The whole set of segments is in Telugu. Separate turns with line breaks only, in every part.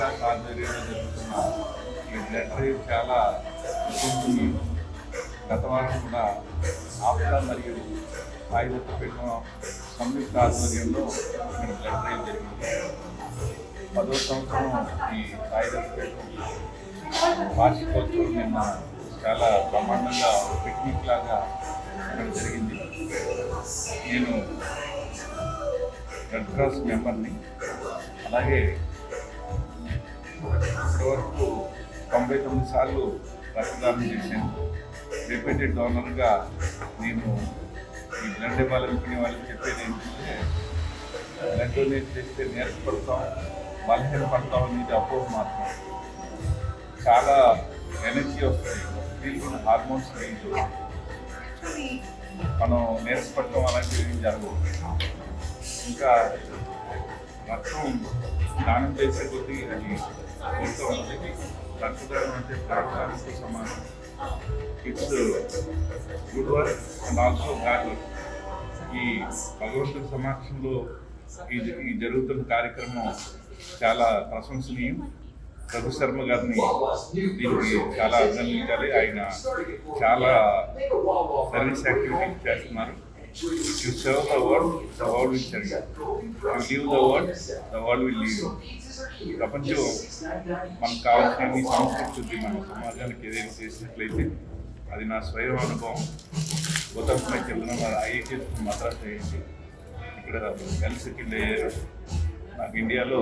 అమెరికా జరుగుతున్న ఈ బ్లడ్ డ్రైవ్ చాలా గత వారం కూడా ఆఫ్రికా మరియు ఆయుధ పెట్టిన సంయుక్త ఆధ్వర్యంలో ఇక్కడ బ్లడ్ డ్రైవ్ జరిగింది? పదో సంవత్సరం ఈ ఆయుధ పెట్టడం వార్షికోత్సవం నిన్న చాలా బ్రహ్మాండంగా పిక్నిక్ లాగా ఇక్కడ జరిగింది. నేను రెడ్ క్రాస్ మెంబర్ని అలాగే ఇప్పటివరకు తొంభై తొమ్మిది సార్లు రక్తదానం చేశాను. రిపీటెడ్ డోనర్గా నేను ఈ బ్లడ్ ఇవ్వాలనుకునే వాళ్ళకి చెప్పేది ఏంటంటే బ్లడ్ డొనేట్ చేస్తే నేర్పడతాం బలహీనపడతాం అనేది అపోహ మాత్రం. చాలా ఎనర్జీ వస్తుంది. ఫీల్ హార్మోన్స్ రిలీజ్ అవుతాయి. మనం నేర్చుకోవటం అలాంటివి ఏం జరగవు. ఇంకా రక్తం దానం చేసే కొద్దీ అది రక్తదానం అంటే ప్రాణాలతో సమానం it's good work and also work ఈ భగవంతుడి సమక్షంలో ఈ ఈ జరుగుతున్న కార్యక్రమం చాలా ప్రశంసనీయం. రఘు శర్మ గారిని దీనికి చాలా అభినందించాలి ఆయన చాలా సర్వీస్ యాక్టివిటీ చేస్తున్నారు. You serve the world, the world the serve you. You you leave the the the will will you. ప్రపంచం మనకు కావాల్సిన సంస్కృతి మన సమాజానికి ఏదైనా చేసినట్లయితే అది నా స్వయం అనుభవం ఉత్తరమై చెల్లిన ఐఐటీఎస్ మద్రాస్ అయ్యింది ఇక్కడ కలిసి అయ్యారు నాకు ఇండియాలో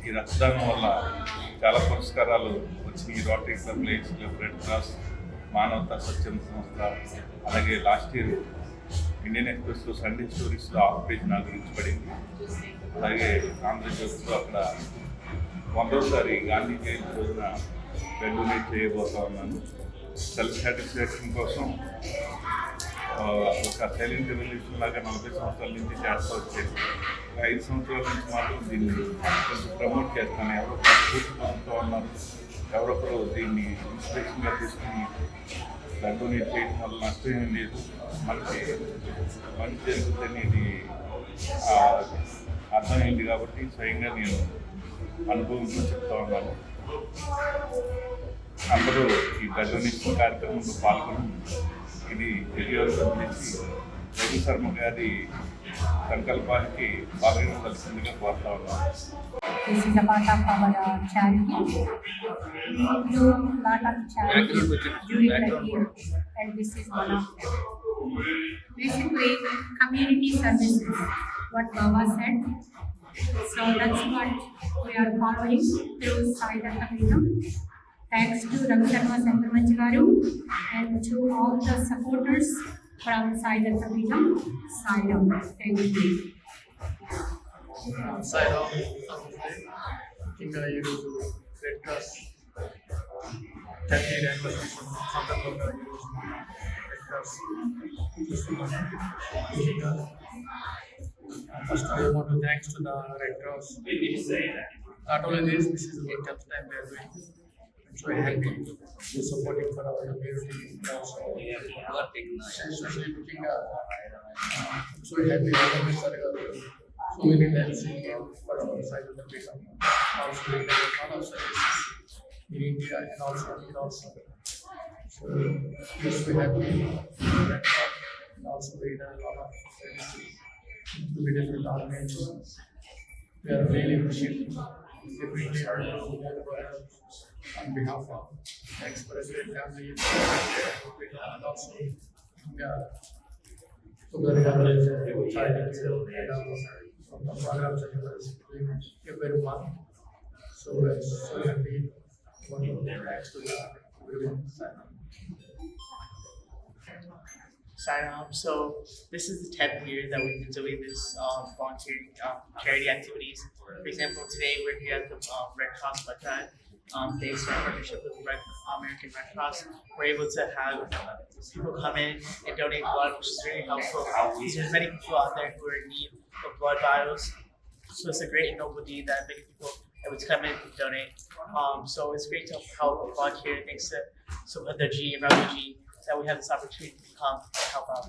ఈ రక్తదానం వల్ల చాలా పురస్కారాలు వచ్చినాయి Rotary club lights club red cross మానవతా స్వచ్ఛంద సంస్థ అలాగే లాస్ట్ ఇయర్ ఇండియన్ ఎక్స్ప్రెస్లో సండే స్టోరీస్లో ఆఫ్ పేజ్ నా గురించి పడింది. అలాగే ఆంధ్రజ్యోతిలో అక్కడ మరోసారి గాంధీ జయంతి రోజున బ్లడ్ చేయబోతా ఉన్నాను. సెల్ఫ్ సాటిస్ఫాక్షన్ కోసం ఒక సైలెంట్ రెవల్యూషన్ లాగా నలభై సంవత్సరాల నుంచి చేస్తూ వచ్చేది ఐదు సంవత్సరాల నుంచి మాత్రం దీన్ని కొంచెం ప్రమోట్ చేస్తాను. ఎవరో స్ఫూర్తి పొందుతూ ఉన్నారు. ఎవరొకరు దీన్ని ఇన్స్పిరేషన్గా తీసుకుని బ్లడ్ డొనేట్ చేయడం వల్ల నష్టం ఏం లేదు. మనకి మంచి జరుగుతుంది ఇది. అర్థమైంది కాబట్టి స్వయంగా నేను అనుభవంతో చెప్తా ఉన్నాను. అందరూ ఈ బ్లడ్ డొనేషన్ కార్యక్రమంలో పాల్గొని ఇది విజయవంతం చేసి రఘు శర్మ గారి సంకల్పానికి బాగా కలిసిందిగా కోరుతా ఉన్నాను.
This is a part of our uh, charity. We do a lot of charity during the year, and this is one of them. Basically, community services, what Baba said. So that's what we are following through Sai Datta Thanks to Ravi Sharma Garu and to all the supporters from Sai Datta Sai Thank you.
Sairam ముఖ్యంగా ఈరోజు రెడ్ క్రాస్ థర్టీ ర్యాంక్ సందర్భంగా ఈరోజు రెడ్ క్రాస్ చూస్తున్నాము ముఖ్యంగా first I want thanks to the Red Cross not only this this is the tenth time they are doing so happy to supporting for our community especially ముఖ్యంగా so happy sir our side of the freedom. Also, of services in India and also in also. So, yes, we have been also a lot of services. We are really appreciative. Definitely our on behalf of ex-president family and also, yeah, so we are trying to so Sign
up. So this is the tenth year that we've been doing this um, volunteering um, charity activities. For example, today we're here at the um, Red Cross Bataan um, thanks to our partnership with Red, American Red Cross, we're able to have people come in and donate blood, which is really helpful. Because there's many people out there who are in need of blood vials. So it's a great and noble deed that many people able to come in and donate. Um, so it's great to help volunteer thanks to Subhadra G and Ravi G that we have this opportunity to come and help out.